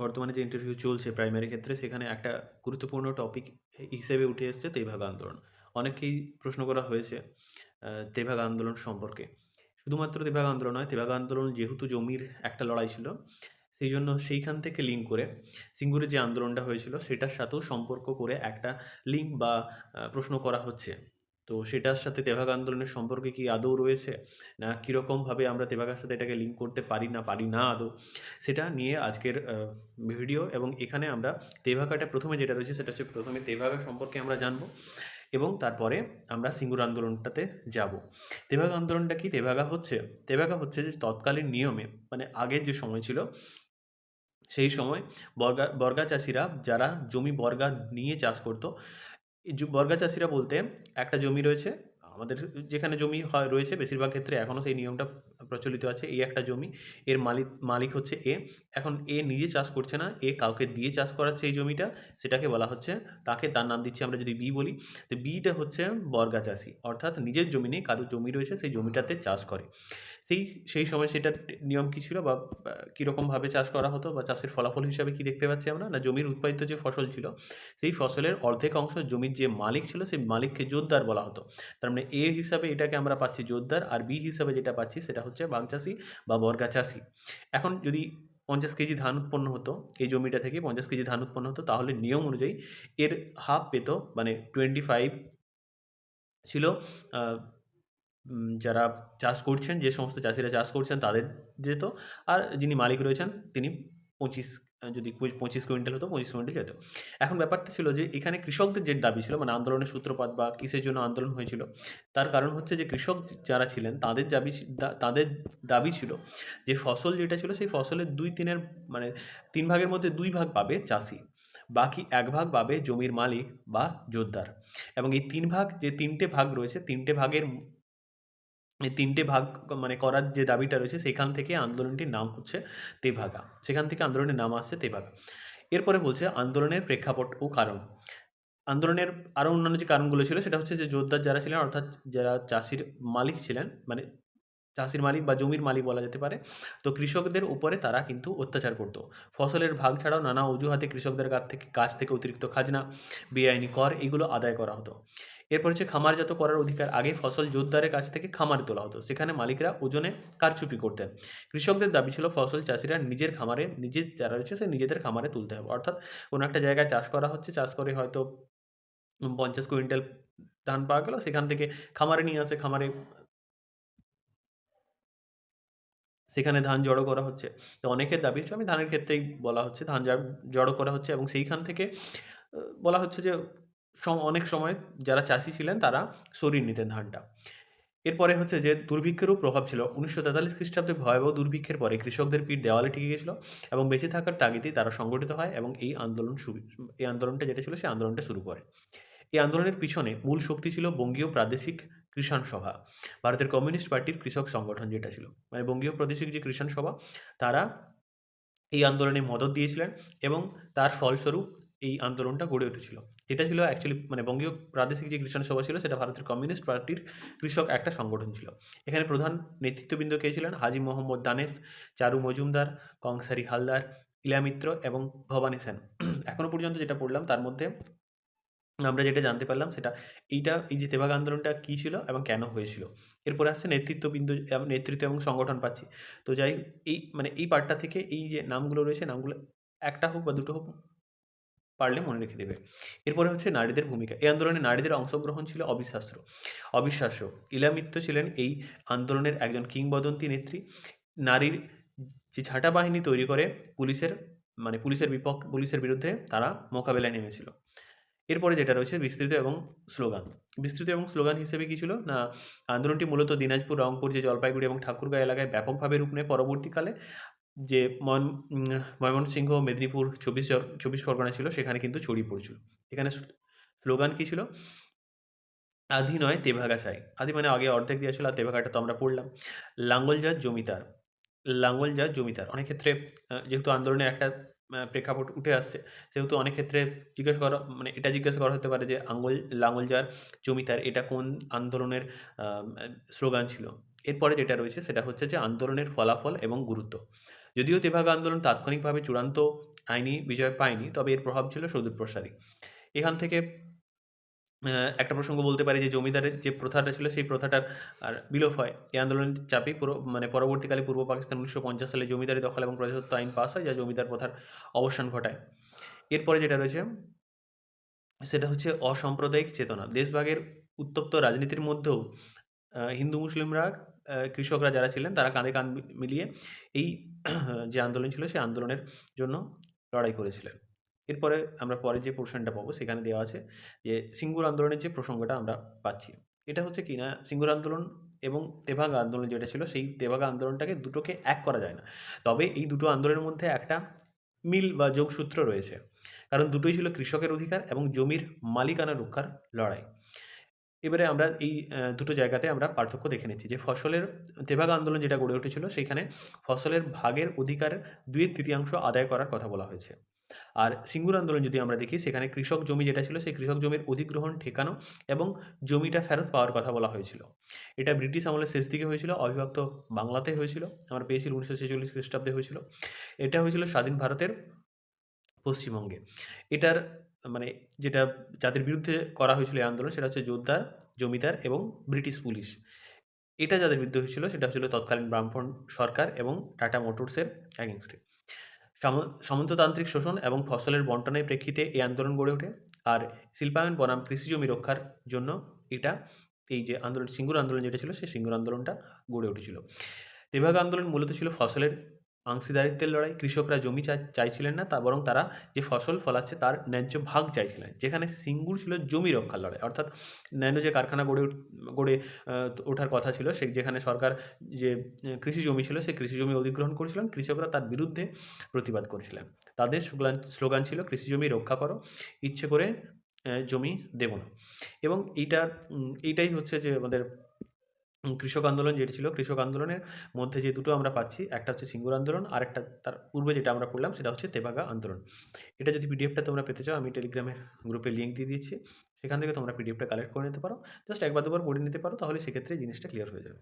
বর্তমানে যে ইন্টারভিউ চলছে প্রাইমারি ক্ষেত্রে, সেখানে একটা গুরুত্বপূর্ণ টপিক হিসেবে উঠে এসছে তেভাগ আন্দোলন। অনেকেই প্রশ্ন করা হয়েছে তেভাগ আন্দোলন সম্পর্কে। শুধুমাত্র তেভাগ আন্দোলন নয়, তেভাগ আন্দোলন যেহেতু জমির একটা লড়াই ছিল, সেই জন্য সেইখান থেকে লিঙ্ক করে, সিঙ্গুরে যে আন্দোলনটা হয়েছিল, সেটার সাথেও সম্পর্ক করে একটা লিঙ্ক বা প্রশ্ন করা হচ্ছে। তো সেটার সাথে তেভাগ আন্দোলনের সম্পর্কে কি আদৌ রয়েছে? না কীরকমভাবে আমরা তেভাগার সাথে এটাকে লিঙ্ক করতে পারি না পারি না আদৌ? সেটা নিয়ে আজকের ভিডিও এবং এখানে আমরা তেভাগাটা প্রথমে যেটা রয়েছে সেটা হচ্ছে প্রথমে তেভাগা সম্পর্কে আমরা জানব এবং তারপরে আমরা সিঙ্গুর আন্দোলনটাতে যাব। তেভাগ আন্দোলনটা কি? তেভাগা হচ্ছে তেভাগা হচ্ছে যে তৎকালীন নিয়মে মানে আগের যে সময় ছিল, সেই সময় বর্গা বর্গা চাষিরা যারা জমি বর্গা নিয়ে চাষ করতো বর্গা চাষিরা বলতে একটা জমি রয়েছে। আমাদের যেখানে জমি হয় রয়েছে, বেশিরভাগ ক্ষেত্রে এখনও সেই নিয়মটা প্রচলিত আছে, এই একটা জমি। এর মালিক মালিক হচ্ছে এ। এখন এ নিজে চাষ করছে না, এ কাউকে দিয়ে চাষ করাচ্ছে এই জমিটা, সেটাকে বলা হচ্ছে, তাকে তার নাম দিচ্ছি আমরা যদি বি বলি। তো বিটা হচ্ছে বর্গা চাষি, অর্থাৎ নিজের জমি নেই কারও জমি রয়েছে, সেই জমিটাতে চাষ করে। সেই সেই সময় সেটার নিয়ম কী ছিল বা কীরকমভাবে চাষ করা হতো বা চাষের ফলাফল হিসাবে কি দেখতে পাচ্ছি আমরা? না, জমির উৎপাদিত যে ফসল ছিল, সেই ফসলের অর্ধেক অংশ জমির যে মালিক ছিল, সেই মালিককে জোরদার বলা হতো। তার মানে এ হিসাবে এটাকে আমরা পাচ্ছি জোরদার, আর বি হিসাবে যেটা পাচ্ছি, সেটা হচ্ছে বাঘ চাষি বা বর্গা চাষি। এখন যদি পঞ্চাশ কেজি ধান উৎপন্ন হতো, এই জমিটা থেকে পঞ্চাশ কেজি ধান উৎপন্ন হতো, তাহলে নিয়ম অনুযায়ী এর হাফ পেত মানে টোয়েন্টি ফাইভ ছিল যারা চাষ করছেন, যে সমস্ত চাষিরা চাষ করছেন, তাদের যেত। আর যিনি মালিক রয়েছেন, তিনি পঁচিশ যদি পঁচিশ কুইন্টাল হতো, পঁচিশ কুইন্টাল যেত। এখন ব্যাপারটা ছিল যে, এখানে কৃষকদের যে দাবি ছিল মানে আন্দোলনের সূত্রপাত বা কিসের জন্য আন্দোলন হয়েছিল, তার কারণ হচ্ছে যে, কৃষক যারা ছিলেন, তাদের দাবি তাদের দাবি ছিল যে, ফসল যেটা ছিল, সেই ফসলের দুই তিনের মানে তিন ভাগের মধ্যে দুই ভাগ পাবে চাষি, বাকি এক ভাগ পাবে জমির মালিক বা জোরদার। এবং এই তিন ভাগ, যে তিনটে ভাগ রয়েছে, তিনটে ভাগের এই তিনটে ভাগ মানে করার যে দাবিটা রয়েছে, সেখান থেকে আন্দোলনটির নাম হচ্ছে তেভাগা। সেখান থেকে আন্দোলনের নাম আসছে তেভাগা। এরপরে বলছে আন্দোলনের প্রেক্ষাপট ও কারণ। আন্দোলনের আরও অন্যান্য যে কারণগুলো ছিল, সেটা হচ্ছে যে জোরদার যারা ছিলেন, অর্থাৎ যারা চাষির মালিক ছিলেন মানে চাষির মালিক বা জমির মালিক বলা যেতে পারে, তো কৃষকদের উপরে তারা কিন্তু অত্যাচার করতো। ফসলের ভাগ ছাড়াও নানা অজুহাতে কৃষকদের কাছ থেকে কাছ থেকে অতিরিক্ত খাজনা, বেআইনি কর, এগুলো আদায় করা হতো। এরপর হচ্ছে খামারজাত করার অধিকার। আগে ফসল জোরদারের কাছ থেকে খামারে তোলা হতো। সেখানে মালিকরা ওজনে কারচুপি করতেন। কৃষকদের দাবি ছিল, ফসল চাষিরা নিজের খামারে নিজের যারা রয়েছে সে নিজেদের খামারে তুলতে হবে। অর্থাৎ কোনো একটা জায়গায় চাষ করা হচ্ছে, চাষ করে হয়তো পঞ্চাশ কুইন্টাল ধান পাওয়া গেল, সেখান থেকে খামারে নিয়ে আসে, খামারে সেখানে ধান জড়ো করা হচ্ছে। তো অনেকের দাবি হচ্ছে, আমি ধানের ক্ষেত্রেই বলা হচ্ছে, ধান জড়ো করা হচ্ছে এবং সেইখান থেকে বলা হচ্ছে যে অনেক সময় যারা চাষি ছিলেন তারা সরিয়ে নিতেন ধানটা। এরপরে হচ্ছে যে দুর্ভিক্ষেরও প্রভাব ছিল। উনিশশো তেতাল্লিশ খ্রিস্টাব্দে ভয়াবহ দুর্ভিক্ষের পরে কৃষকদের পিঠ দেওয়ালে টিকে গেছিল এবং বেঁচে থাকার তাগিদে তারা সংগঠিত হয় এবং এই আন্দোলন এই আন্দোলনটা যেটা ছিল সেই আন্দোলনটা শুরু করে। এই আন্দোলনের পিছনে মূল শক্তি ছিল বঙ্গীয় প্রাদেশিক কৃষাণ সভা। ভারতের কমিউনিস্ট পার্টির কৃষক সংগঠন যেটা ছিল। মানে বঙ্গীয় প্রাদেশিক যে কৃষাণ সভা, তারা এই আন্দোলনে মদত দিয়েছিলেন এবং তার ফলস্বরূপ এই আন্দোলনটা গড়ে উঠেছিল। যেটা ছিল অ্যাকচুয়ালি মানে বঙ্গীয় প্রাদেশিক যে কৃষাণ সভা ছিল, সেটা ভারতের কমিউনিস্ট পার্টির কৃষক একটা সংগঠন ছিল। এখানে প্রধান নেতৃত্ববৃন্দ কে ছিলেন? হাজি মোহাম্মদ দানেশ, চারু মজুমদার, কংসারি হালদার ইলামিত্র এবং ভবানী সেন। এখনও পর্যন্ত যেটা পড়লাম, তার মধ্যে আমরা যেটা জানতে পারলাম, সেটা এইটা, এই যে তেভাগ আন্দোলনটা কী ছিল এবং কেন হয়েছিল? এরপরে আসছে নেতৃত্ববৃন্দ নেতৃত্ব এবং সংগঠন পাচ্ছি। তো যাই, এই মানে এই পার্টটা থেকে এই যে নামগুলো রয়েছে, নামগুলো একটা হোক বা দুটো হোক পারলে মনে রেখে দেবে। এরপরে হচ্ছে নারীদের ভূমিকা। এই আন্দোলনে নারীদের অংশগ্রহণ ছিল অবিশ্বাস্য। অবিশ্বাস্য। ইলামিত্র ছিলেন এই আন্দোলনের একজন কিংবদন্তি নেত্রী। নারীর যে ঝাঁটা বাহিনী তৈরি করে, পুলিশের মানে পুলিশের বিপক্ষ, পুলিশের বিরুদ্ধে তারা মোকাবেলায় নেমেছিল। এরপরে যেটা রয়েছে বিস্তৃত এবং স্লোগান। বিস্তৃত এবং স্লোগান হিসেবে কী ছিল? না, আন্দোলনটি মূলত দিনাজপুর, রংপুর, যে জলপাইগুড়ি এবং ঠাকুরগাঁ এলাকায় ব্যাপকভাবে রূপ নেয়। পরবর্তীকালে যে ময়ন ময়মনসিংহ, মেদিনীপুর, চব্বিশ চব্বিশ পরগনা ছিল, সেখানে কিন্তু ছড়িয়ে পড়ছিল এখানে স্লো- স্লোগান কী ছিল? আধি নয় তেভাগা চাই আধি মানে আগে অর্ধেক দেওয়া ছিল আর তেভাগাটা তো আমরা পড়লাম। লাঙ্গল যার জমিদার। লাঙ্গল যার জমিদার। অনেক ক্ষেত্রে যেহেতু আন্দোলনের একটা প্রেক্ষাপট উঠে আসছে, সেহেতু অনেক ক্ষেত্রে জিজ্ঞেস করা মানে এটা জিজ্ঞাসা করা হতে পারে যে আঙ্গল, লাঙ্গল যার জমিদার, এটা কোন আন্দোলনের স্লোগান ছিল? এরপরে যেটা রয়েছে, সেটা হচ্ছে যে আন্দোলনের ফলাফল এবং গুরুত্ব। যদিও তেভাগা আন্দোলন তাৎক্ষণিকভাবে চূড়ান্ত আইনি বিজয় পায়নি, তবে এর প্রভাব ছিল সুদূরপ্রসারী এখান থেকে একটা প্রসঙ্গ বলতে পারি যে, জমিদারের যে প্রথাটা ছিল, সেই প্রথাটার আর বিলোপ হয়। এই আন্দোলনের চাপে পুরো মানে পরবর্তীকালে পূর্ব পাকিস্তান উনিশশো পঞ্চাশ সালে জমিদারি দখল এবং প্রজাতন্ত্র আইন পাস হয়, যা জমিদার প্রথার অবসান ঘটায়। এরপরে যেটা রয়েছে, সেটা হচ্ছে অসাম্প্রদায়িক চেতনা। দেশভাগের উত্তপ্ত রাজনীতির মধ্যেও হিন্দু মুসলিমরা কৃষকরা যারা ছিলেন তারা কাঁধে কাঁধ মিলিয়ে এই যে আন্দোলন ছিল সেই আন্দোলনের জন্য লড়াই করেছিলেন। এরপরে আমরা পরে যে পোর্শনটা পাবো সেখানে দেওয়া আছে যে সিঙ্গুর আন্দোলনের যে প্রসঙ্গটা আমরা পাচ্ছি। এটা হচ্ছে কি না, সিঙ্গুর আন্দোলন এবং তেভাগা আন্দোলন যেটা ছিল সেই তেভাগা আন্দোলনটাকে দুটোকে এক করা যায় না। তবে এই দুটো আন্দোলনের মধ্যে একটা মিল বা যোগসূত্র রয়েছে। কারণ দুটোই ছিল কৃষকের অধিকার এবং জমির মালিকানা রক্ষার লড়াই। এবারে আমরা এই দুটো জায়গাতে আমরা পার্থক্য দেখে নিচ্ছি। যে ফসলের তেভাগ আন্দোলন যেটা গড়ে উঠেছিল, সেখানে ফসলের ভাগের অধিকার দুই তৃতীয়াংশ আদায় করার কথা বলা হয়েছে। আর সিঙ্গুর আন্দোলন যদি আমরা দেখি, সেখানে কৃষক জমি যেটা ছিল, সেই কৃষক জমির অধিগ্রহণ, ঠেকানো এবং জমিটা ফেরত পাওয়ার কথা বলা হয়েছিল। এটা ব্রিটিশ আমলের শেষ দিকে হয়েছিল, অবিভক্ত বাংলাতে হয়েছিল, আমরা পেয়েছি উনিশশো ছেচল্লিশ খ্রিস্টাব্দে হয়েছিল। এটা হয়েছিল স্বাধীন ভারতের পশ্চিমবঙ্গে। এটার মানে যেটা যাদের বিরুদ্ধে করা হয়েছিল এই আন্দোলন সেটা হচ্ছে জোরদার জমিদার এবং ব্রিটিশ পুলিশ। এটা যাদের বিরুদ্ধে হয়েছিল সেটা হচ্ছিল তৎকালীন ব্রাহ্মণ সরকার এবং টাটা মোটরসের অ্যাগেনস্টে সামন্ততান্ত্রিক শোষণ এবং ফসলের বন্টনের প্রেক্ষিতে এই আন্দোলন গড়ে ওঠে। আর শিল্পায়ন বনাম কৃষি জমি রক্ষার জন্য এটা এই যে আন্দোলন, সিঙ্গুর আন্দোলন যেটা ছিল, সেই সিঙ্গুর আন্দোলনটা গড়ে উঠেছিল। তেভাগা আন্দোলন মূলত ছিল ফসলের অংশীদারিত্বের লড়াই, কৃষকরা জমি চাইছিলেন না তা বরং তারা যে ফসল ফলাচ্ছে তার ন্যায্য ভাগ চাইছিলেন। যেখানে সিঙ্গুর ছিল জমি রক্ষার লড়াই। অর্থাৎ ন্যানো যে কারখানা গড়ে গড়ে ওঠার কথা ছিল সে যেখানে সরকার যে কৃষি জমি ছিল, সেই কৃষি জমি অধিগ্রহণ করেছিলেন। কৃষকরা তার বিরুদ্ধে প্রতিবাদ করেছিলেন। তাদের স্লোগান স্লোগান ছিল, কৃষি জমি রক্ষা করো, ইচ্ছে করে জমি দেব না। এবং এইটা এইটাই হচ্ছে যে আমাদের কৃষক আন্দোলন যেটি ছিল, কৃষক আন্দোলনের মধ্যে যে দুটো আমরা পাচ্ছি, একটা হচ্ছে সিঙ্গুর আন্দোলন আর একটা তার পূর্বে যেটা আমরা পড়লাম সেটা হচ্ছে তেভাগা আন্দোলন। এটা যদি পিডিএফটা তোমরা পেতে চাও, আমি টেলিগ্রামের গ্রুপে লিঙ্ক দিয়ে দিয়েছি। সেখান থেকে তোমরা পিডিএফটা কালেক্ট করে নিতে পারো। জাস্ট একবার দুবার পড়ে নিতে পারো, তাহলে সেক্ষেত্রে জিনিসটা ক্লিয়ার হয়ে যাবে।